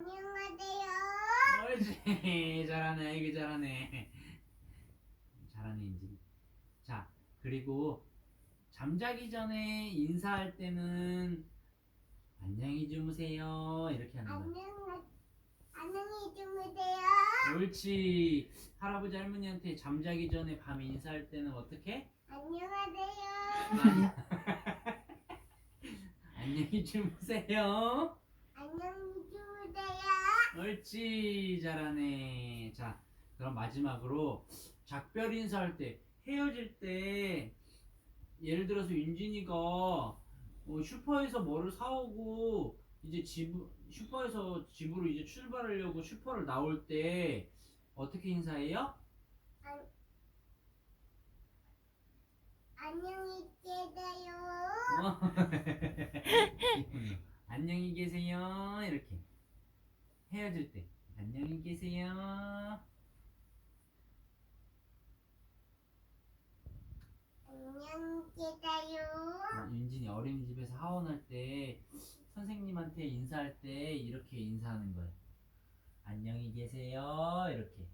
안녕하세요. 옳지 잘하네 이게 잘하네 잘하네 인진이 자 그리고 잠자기 전에 인사할 때는 안녕히 주무세요 이렇게 하는 거야 안녕, 안녕히 주무세요. 옳지 할아버지 할머니한테 잠자기 전에 밤에 인사할 때는 어떻게 안녕하세요. 안녕히 주무세요 안녕히. 옳지 잘하네 자 그럼 마지막으로 작별 인사할 때 헤어질 때 예를 들어서 윤진이가 어, 슈퍼에서 뭐를 사오고 이제 집 슈퍼에서 집으로 이제 출발하려고 슈퍼를 나올 때 어떻게 인사해요? 안녕히 계세요. 어? 안녕히 계세요 이렇게 헤어질 때 안녕히 계세요 안녕히 계세요. 어, 윤진이 어린이집에서 하원할 때 선생님한테 인사할 때 이렇게 인사하는 거예요. 안녕히 계세요. 이렇게.